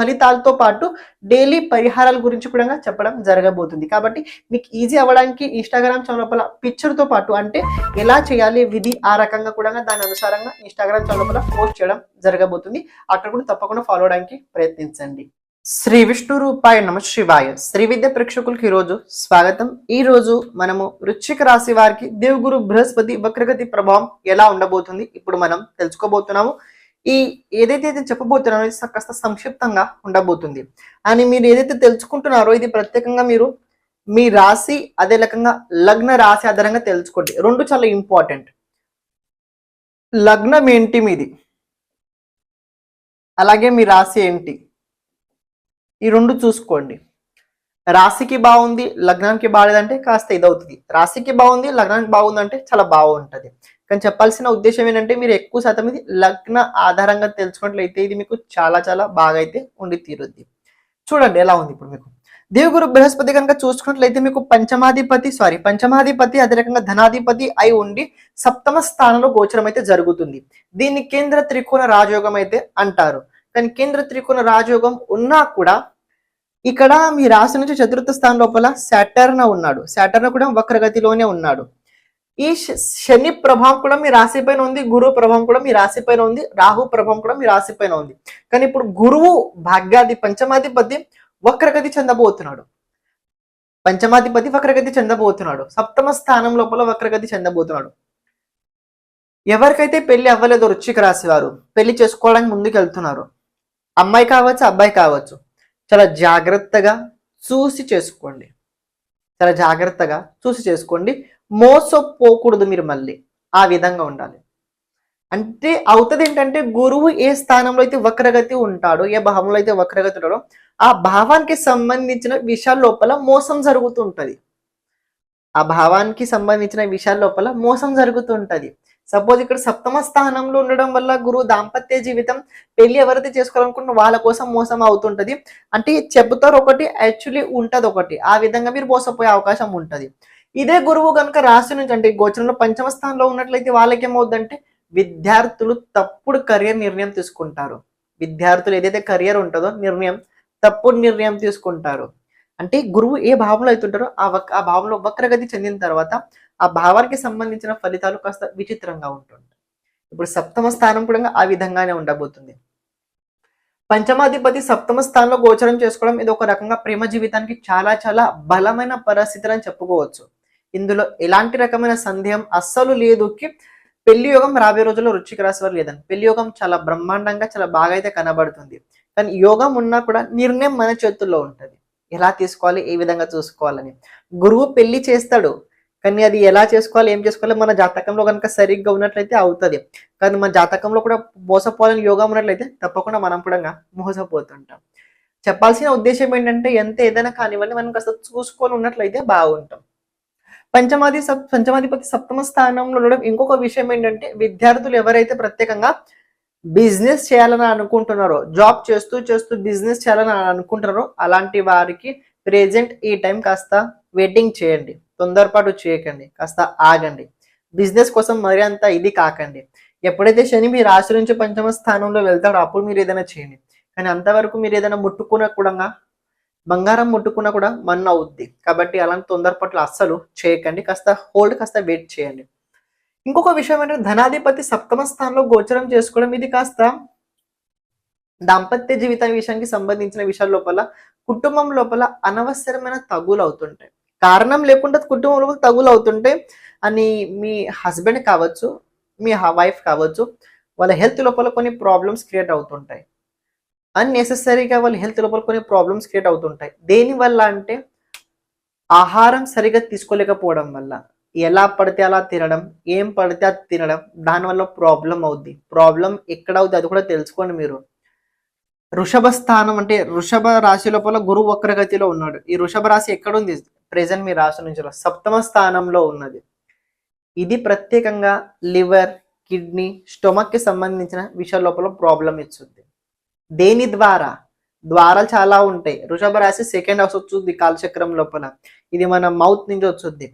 ఫలితాలతో పాటు డైలీ పరిహారాల గురించి కూడా చెప్పడం జరగబోతుంది. కాబట్టి మీకు ఈజీ అవ్వడానికి ఇన్స్టాగ్రామ్ ఛానల్ లోపల తో పాటు అంటే ఎలా చేయాలి విధి ఆ రకంగా కూడా దాని అనుసారంగా ఇన్స్టాగ్రామ్ ఛానల్ లోపల పోస్ట్ చేయడం జరగబోతుంది. అక్కడ కూడా తప్పకుండా ఫాలో అవడానికి ప్రయత్నించండి. శ్రీ విష్ణు రూపాయ నమ శివాయ. శ్రీ విద్య ప్రేక్షకులకి ఈరోజు స్వాగతం. ఈ రోజు మనము వృశ్చిక రాశి వారికి దేవుగురు బృహస్పతి వక్రగతి ప్రభావం ఎలా ఉండబోతుంది ఇప్పుడు మనం తెలుసుకోబోతున్నాము. ఈ ఏదైతే చెప్పబోతున్నారో ఇది కాస్త సంక్షిప్తంగా ఉండబోతుంది. అని మీరు ఏదైతే తెలుసుకుంటున్నారో ఇది ప్రత్యేకంగా మీరు మీ రాశి అదే రకంగా లగ్న రాశి ఆధారంగా తెలుసుకోండి. రెండు చాలా ఇంపార్టెంట్. లగ్నం ఏంటి మీది? అలాగే మీ రాశి ఏంటి? ఈ రెండు చూసుకోండి. రాశికి బాగుంది లగ్నానికి బాగాలేదంటే కాస్త ఇదవుతుంది. రాశికి బాగుంది లగ్నానికి బాగుందంటే చాలా బాగుంటుంది. కానీ చెప్పాల్సిన ఉద్దేశం ఏంటంటే మీరు ఎక్కువ శాతం ఇది లగ్న ఆధారంగా తెలుసుకున్నట్లయితే ఇది మీకు చాలా చాలా బాగా అయితే ఉండి తీరుద్ది. చూడండి ఎలా ఉంది ఇప్పుడు మీకు. దేవుగురు బృహస్పతి కనుక చూసుకున్నట్లయితే మీకు పంచమాధిపతి సారీ పంచమాధిపతి అదే రకంగా ధనాధిపతి అయి ఉండి సప్తమ స్థానంలో గోచరం అయితే జరుగుతుంది. దీన్ని కేంద్ర త్రికోణ రాజయోగం అయితే అంటారు. కానీ కేంద్ర త్రికోణ రాజయోగం ఉన్నా కూడా ఇక్కడ మీ రాశి నుంచి చతుర్థ స్థానం లోపల శాటర్న ఉన్నాడు. శాటర్న కూడా వక్రగతిలోనే ఉన్నాడు. ఈ శ- శని ప్రభావం కూడా మీ రాశి పైన ఉంది గురువు ప్రభావం కూడా మీ రాశి పైన ఉంది రాహు ప్రభావం కూడా మీ రాశి పైన ఉంది. కానీ ఇప్పుడు గురువు భాగ్యాది పంచమాధిపతి వక్రగతి చెందబోతున్నాడు. పంచమాధిపతి వక్రగతి చెందబోతున్నాడు. సప్తమ స్థానం లోపల వక్రగతి చెందబోతున్నాడు. ఎవరికైతే పెళ్ళి అవ్వలేదో వృశ్చిక రాశి వారు పెళ్ళి చేసుకోవడానికి ముందుకు వెళ్తున్నారు అమ్మాయి కావచ్చు అబ్బాయి కావచ్చు చాలా జాగ్రత్తగా చూసి చేసుకోండి. చాలా జాగ్రత్తగా చూసి చేసుకోండి. మోసపోకూడదు మీరు మళ్ళీ. ఆ విధంగా ఉండాలి. అంటే అవుతుంది ఏంటంటే గురువు ఏ స్థానంలో అయితే వక్రగతి ఉంటాడో ఏ భావంలో అయితే వక్రగతి ఉంటాడో ఆ భావానికి సంబంధించిన విషయాల లోపల మోసం జరుగుతుంటది. ఆ భావానికి సంబంధించిన విషయాల లోపల మోసం జరుగుతుంటది. సపోజ్ ఇక్కడ సప్తమ స్థానంలో ఉండడం వల్ల గురువు దాంపత్య జీవితం పెళ్ళి ఎవరైతే చేసుకోవాలనుకుంటున్న వాళ్ళ కోసం మోసం అవుతుంటది. అంటే చెబుతారు ఒకటి యాక్చువల్లీ ఉంటది ఒకటి. ఆ విధంగా మీరు మోసపోయే అవకాశం ఉంటుంది. ఇదే గురువు కనుక రాశి నుంచి అంటే గోచరంలో పంచమ స్థానంలో ఉన్నట్లయితే వాళ్ళకి ఏమవుద్దంటే విద్యార్థులు తప్పుడు కెరియర్ నిర్ణయం తీసుకుంటారు. విద్యార్థులు ఏదైతే కెరియర్ ఉంటుందో నిర్ణయం తప్పుడు నిర్ణయం తీసుకుంటారు. అంటే గురువు ఏ భావంలో అవుతుంటారో ఆ వక్ ఆ భావంలో వక్రగతి చెందిన తర్వాత ఆ భావానికి సంబంధించిన ఫలితాలు కాస్త విచిత్రంగా ఉంటుంటాయి ఇప్పుడు సప్తమ స్థానం కూడా ఆ విధంగానే ఉండబోతుంది. పంచమాధిపతి సప్తమ స్థానంలో గోచరం చేసుకోవడం ఇది ఒక రకంగా ప్రేమ జీవితానికి చాలా చాలా బలమైన పరిస్థితులు అని చెప్పుకోవచ్చు. ఇందులో ఎలాంటి రకమైన సందేహం అస్సలు లేదు. పెళ్ళి యోగం రాబోయే రోజుల్లో రుచికి రాశి వారు లేదని పెళ్ళి యోగం చాలా బ్రహ్మాండంగా చాలా బాగా అయితే కనబడుతుంది. కానీ యోగం ఉన్నా కూడా నిర్ణయం మన చేతుల్లో ఉంటది. ఎలా తీసుకోవాలి ఏ విధంగా చూసుకోవాలని. గురువు పెళ్ళి చేస్తాడు. కానీ అది ఎలా చేసుకోవాలి ఏం చేసుకోవాలి మన జాతకంలో కనుక సరిగ్గా ఉన్నట్లయితే అవుతుంది. కానీ మన జాతకంలో కూడా మోసపోవాలని యోగం ఉన్నట్లయితే తప్పకుండా మనం కూడా మోసపోతుంటాం. చెప్పాల్సిన ఉద్దేశం ఏంటంటే ఎంత ఏదైనా కానివ్వండి మనం కాస్త చూసుకొని ఉన్నట్లయితే బాగుంటాం. పంచమాది సప్ పంచమాధిపతి సప్తమ స్థానంలో ఉండడం ఇంకొక విషయం ఏంటంటే విద్యార్థులు ఎవరైతే ప్రత్యేకంగా బిజినెస్ చేయాలని అనుకుంటున్నారో జాబ్ చేస్తూ చేస్తూ బిజినెస్ చేయాలని అనుకుంటున్నారో అలాంటి వారికి ప్రెజెంట్ ఈ టైం కాస్త వెయిటింగ్ చేయండి. తొందరపాటు చేయకండి. కాస్త ఆగండి. బిజినెస్ కోసం మరి అంత ఇది కాకండి. ఎప్పుడైతే శని మీ రాశి నుంచి పంచమ స్థానంలో వెళ్తాడో అప్పుడు మీరు ఏదైనా చేయండి. కానీ అంతవరకు మీరు ఏదైనా ముట్టుకున్న కూడా బంగారం ముట్టుకున్నా కూడా మన్ను అవుద్ది. కాబట్టి అలాంటి తొందరపాట్లు అస్సలు చేయకండి. కాస్త హోల్డ్ కాస్త వెయిట్ చేయండి. ఇంకొక విషయం ఏంటంటే ధనాధిపతి సప్తమ స్థానంలో గోచరం చేసుకోవడం ఇది కాస్త దాంపత్య జీవిత విషయానికి సంబంధించిన విషయాల లోపల కుటుంబం లోపల అనవసరమైన తగులు అవుతుంటాయి. కారణం లేకుండా కుటుంబం లోపల తగులు అవుతుంటే అని మీ హస్బెండ్ కావచ్చు మీ వైఫ్ కావచ్చు వాళ్ళ హెల్త్ లోపల కొన్ని ప్రాబ్లమ్స్ క్రియేట్ అవుతుంటాయి. అన్నెసెసరీగా వాళ్ళ హెల్త్ లోపల కొన్ని ప్రాబ్లమ్స్ క్రియేట్ అవుతుంటాయి. దేనివల్ల అంటే ఆహారం సరిగా తీసుకోలేకపోవడం వల్ల. ఎలా పడితే అలా తినడం ఏం పడితే అది తినడం దానివల్ల ప్రాబ్లం అవుద్ది. ప్రాబ్లం ఎక్కడ అవుద్ది అది కూడా తెలుసుకోండి మీరు. వృషభ స్థానం అంటే వృషభ రాశి లోపల గురువు వక్రగతిలో ఉన్నాడు. ఈ వృషభ రాశి ఎక్కడ ఉంది ప్రెసెంట్ మీ రాశి నుంచి సప్తమ స్థానంలో ఉన్నది. ఇది ప్రత్యేకంగా లివర్ కిడ్నీ స్టొమక్కి సంబంధించిన విషయాల లోపల ప్రాబ్లం ఇచ్చుద్ది. దేని ద్వారా? ద్వారాలు చాలా ఉంటాయి. వృషభ రాశి సెకండ్ హౌస్ వచ్చుద్ది కాలచక్రం లోపల. ఇది మన మౌత్ నుంచి వచ్చుద్ది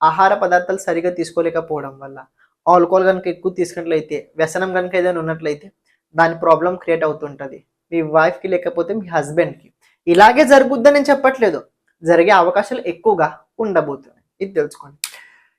ఆహార పదార్థాలు సరిగా తీసుకోలేకపోవడం వల్ల. ఆల్కహాల్ కనుక ఎక్కువ తీసుకున్నట్లయితే వ్యసనం కనుక ఏదైనా ఉన్నట్లయితే దాని ప్రాబ్లం క్రియేట్ అవుతుంటది. మీ వైఫ్కి లేకపోతే మీ హస్బెండ్కి. ఇలాగే జరుగుద్దని నేను చెప్పట్లేదు. జరిగే అవకాశాలు ఎక్కువగా ఉండబోతున్నాయి. ఇది తెలుసుకోండి.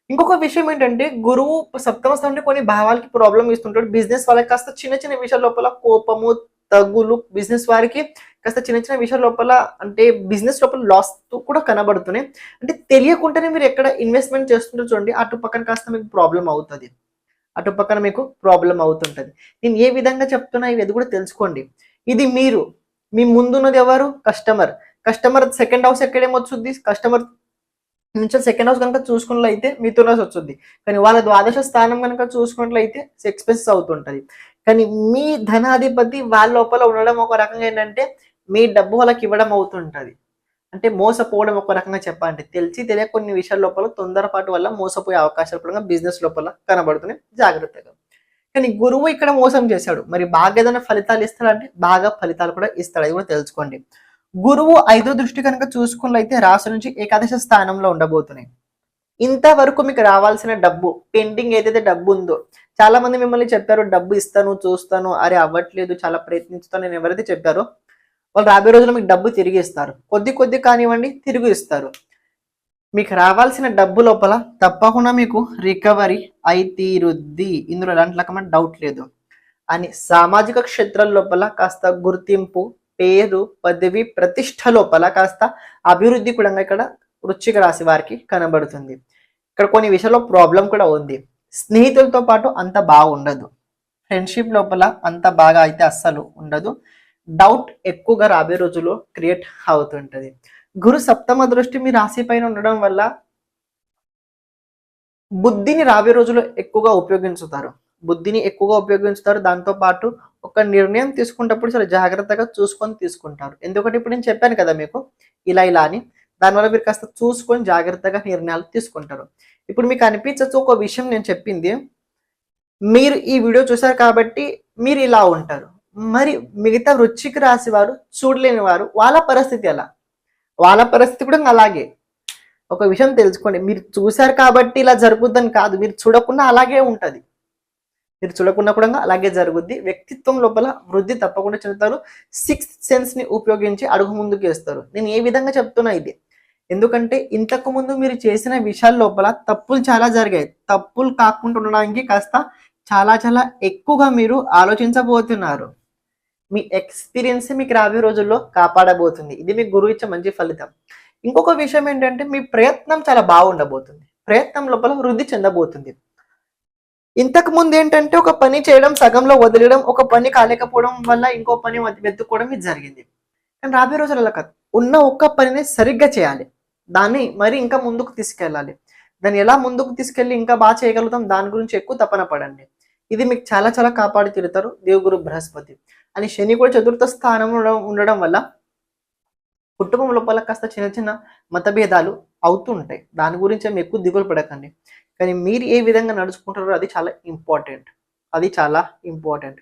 ఇంకొక విషయం ఏంటంటే గురువు సప్తమ స్థానంలో కొన్ని భావాలకి ప్రాబ్లం ఇస్తుంటాడు. బిజినెస్ వాళ్ళకి కాస్త చిన్న చిన్న విషయాల లోపల కోపము తగ్గులు బిజినెస్ వారికి కాస్త చిన్న చిన్న విషయాల లోపల అంటే బిజినెస్ లోపల లాస్ కూడా కనబడుతున్నాయి. అంటే తెలియకుండానే మీరు ఎక్కడ ఇన్వెస్ట్మెంట్ చేస్తుంటారు చూడండి అటు పక్కన కాస్త మీకు ప్రాబ్లం అవుతుంది. అటు పక్కన మీకు ప్రాబ్లం అవుతుంటుంది. నేను ఏ విధంగా చెప్తున్నా ఇది కూడా తెలుసుకోండి. ఇది మీరు. మీ ముందున్నది ఎవరు? కస్టమర్ కస్టమర్ సెకండ్ హౌస్ ఎక్కడేమొచ్చుద్ది కస్టమర్ నుంచి సెకండ్ హౌస్ కనుక చూసుకున్నట్లయితే మిథునస్ వస్తుంది. కానీ వాళ్ళ ద్వాదశ స్థానం కనుక చూసుకున్నట్లయితే ఎక్స్పెన్సెస్ అవుతుంటుంది. కానీ మీ ధనాధిపతి వాళ్ళ లోపల ఉండడం ఒక రకంగా ఏంటంటే మీ డబ్బు వాళ్ళకి ఇవ్వడం అవుతుంటది. అంటే మోసపోవడం ఒక రకంగా చెప్పాలంటే తెలిసి తెలియక కొన్ని విషయాల లోపల తొందరపాటు వల్ల మోసపోయే అవకాశాలు కూడా బిజినెస్ లోపల కనబడుతున్నాయి. జాగ్రత్తగా. కానీ గురువు ఇక్కడ మోసం చేశాడు. మరి బాగా ఏదైనా ఫలితాలు ఇస్తాడంటే బాగా ఫలితాలు కూడా ఇస్తాడు. అది కూడా తెలుసుకోండి. గురువు ఐదో దృష్టి కనుక చూసుకున్నట్లయితే రాశి నుంచి ఏకాదశ స్థానంలో ఉండబోతున్నాయి. ఇంతవరకు మీకు రావాల్సిన డబ్బు పెండింగ్ ఏదైతే డబ్బు ఉందో చాలా మంది మిమ్మల్ని చెప్పారు డబ్బు ఇస్తాను చూస్తాను అరే అవ్వట్లేదు చాలా ప్రయత్నిస్తాను నేను ఎవరైతే చెప్పారో వాళ్ళు రాబోయే రోజుల్లో మీకు డబ్బు తిరిగి ఇస్తారు. కొద్ది కొద్ది కానివ్వండి తిరిగి ఇస్తారు. మీకు రావాల్సిన డబ్బు లోపల తప్పకుండా మీకు రికవరీ అయితీరుద్ది. ఇందులో ఎలాంటి రకమైన డౌట్ లేదు. అని సామాజిక క్షేత్రాల లోపల కాస్త గుర్తింపు పేరు పదవి ప్రతిష్ట లోపల కాస్త అభివృద్ధి కూడా ఇక్కడ వృశ్చిక రాశి వారికి కనబడుతుంది. ఇక్కడ కొన్ని విషయాల్లో ప్రాబ్లం కూడా ఉంది. స్నేహితులతో పాటు అంత బాగుండదు. ఫ్రెండ్షిప్ లోపల అంత బాగా అయితే అస్సలు ఉండదు. డౌట్ ఎక్కువగా రాబోయే రోజుల్లో క్రియేట్ అవుతుంటది. గురు సప్తమ దృష్టి మీ రాశి పైన ఉండడం వల్ల బుద్ధిని రాబోయే రోజుల్లో ఎక్కువగా ఉపయోగించుతారు. బుద్ధిని ఎక్కువగా ఉపయోగించుతారు. దాంతో పాటు ఒక నిర్ణయం తీసుకునేటప్పుడు చాలా జాగ్రత్తగా చూసుకొని తీసుకుంటారు. ఎందుకంటే ఇప్పుడు నేను చెప్పాను కదా మీకు ఇలా ఇలా అని. దానివల్ల మీరు కాస్త చూసుకొని జాగ్రత్తగా నిర్ణయాలు తీసుకుంటారు. ఇప్పుడు మీకు అనిపించచ్చు ఒక విషయం నేను చెప్పింది. మీరు ఈ వీడియో చూసారు కాబట్టి మీరు ఇలా ఉంటారు. మరి మిగతా వృచ్చిక రాసి వారు చూడలేని వారు వాళ్ళ పరిస్థితి ఎలా? వాళ్ళ పరిస్థితి కూడా అలాగే. ఒక విషయం తెలుసుకోండి. మీరు చూశారు కాబట్టి ఇలా జరుగుద్దని కాదు. మీరు చూడకుండా అలాగే ఉంటది. మీరు చూడకుండా కూడా అలాగే జరుగుద్ది. వ్యక్తిత్వం లోపల వృద్ధి తప్పకుండా చెందుతారు. సిక్స్త్ సెన్స్ని ఉపయోగించి అడుగు ముందుకు వేస్తారు నేను ఏ విధంగా చెప్తున్నా ఇది? ఎందుకంటే ఇంతకు ముందు మీరు చేసిన విషయాల లోపల తప్పులు చాలా జరిగాయి. తప్పులు కాకుండా ఉండడానికి కాస్త చాలా చాలా ఎక్కువగా మీరు ఆలోచించబోతున్నారు. మీ ఎక్స్పీరియన్స్ మీకు రాబోయే రోజుల్లో కాపాడబోతుంది. ఇది మీకు గురువు ఇచ్చే మంచి ఫలితం. ఇంకొక విషయం ఏంటంటే మీ ప్రయత్నం చాలా బాగుండబోతుంది. ప్రయత్నం లోపల వృద్ధి చెందబోతుంది. ఇంతకు ముందు ఏంటంటే ఒక పని చేయడం సగంలో వదిలేయడం ఒక పని కాలేకపోవడం వల్ల ఇంకో పని వెతుక్కోవడం ఇది జరిగింది. కానీ రాబోయే రోజులలో కాదు. ఉన్న ఒక్క పనిని సరిగ్గా చేయాలి. దాన్ని మరి ఇంకా ముందుకు తీసుకెళ్ళాలి. దాన్ని ఎలా ముందుకు తీసుకెళ్ళి ఇంకా బాగా చేయగలుగుతాం? దాని గురించి ఎక్కువ తపన పడండి. ఇది మీకు చాలా చాలా కాపాడి తిరుగుతారు దేవుగురు బృహస్పతి. అని శని కూడా చతుర్థ స్థానంలో ఉండడం- ఉండడం వల్ల కుటుంబం లోపల కాస్త చిన్న చిన్న మతభేదాలు అవుతుంటాయి. దాని గురించి మేము ఎక్కువ దిగులు పడకండి. కానీ మీరు ఏ విధంగా నడుచుకుంటారో అది చాలా ఇంపార్టెంట్. అది చాలా ఇంపార్టెంట్.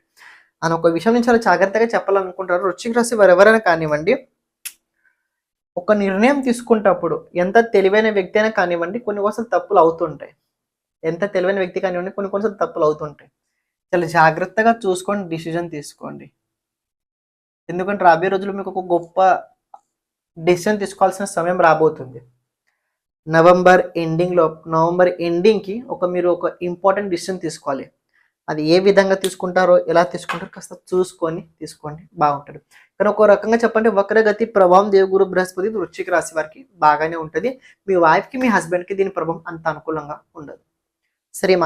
అని ఒక విషయం నేను చాలా జాగ్రత్తగా చెప్పాలనుకుంటారు రుచికి రాసి వారు ఎవరైనా కానివ్వండి ఒక నిర్ణయం తీసుకుంటప్పుడు ఎంత తెలివైన వ్యక్తి అయినా కానివ్వండి కొన్ని కోసం తప్పులు అవుతుంటాయి. ఎంత తెలివైన వ్యక్తి కానివ్వండి కొన్ని కొన్ని తప్పులు అవుతుంటాయి. చాలా జాగ్రత్తగా చూసుకొని డిసిజన్ తీసుకోండి. ఎందుకంటే రాబోయే రోజుల్లో మీకు ఒక గొప్ప డెసిషన్ తీసుకోవాల్సిన సమయం రాబోతుంది. నవంబర్ ఎండింగ్లో నవంబర్ ఎండింగ్కి ఒక మీరు ఒక ఇంపార్టెంట్ డిసిషన్ తీసుకోవాలి. అది ఏ విధంగా తీసుకుంటారో ఎలా తీసుకుంటారో కాస్త చూసుకొని తీసుకోండి. బాగుంటుంది. కానీ ఒక రకంగా చెప్పండి వక్రగతి ప్రభావం దేవగురు బృహస్పతి వృశ్చిక రాశి వారికి బాగానే ఉంటుంది. మీ వైఫ్కి మీ హస్బెండ్కి దీని ప్రభావం అంత అనుకూలంగా ఉండదు. సరే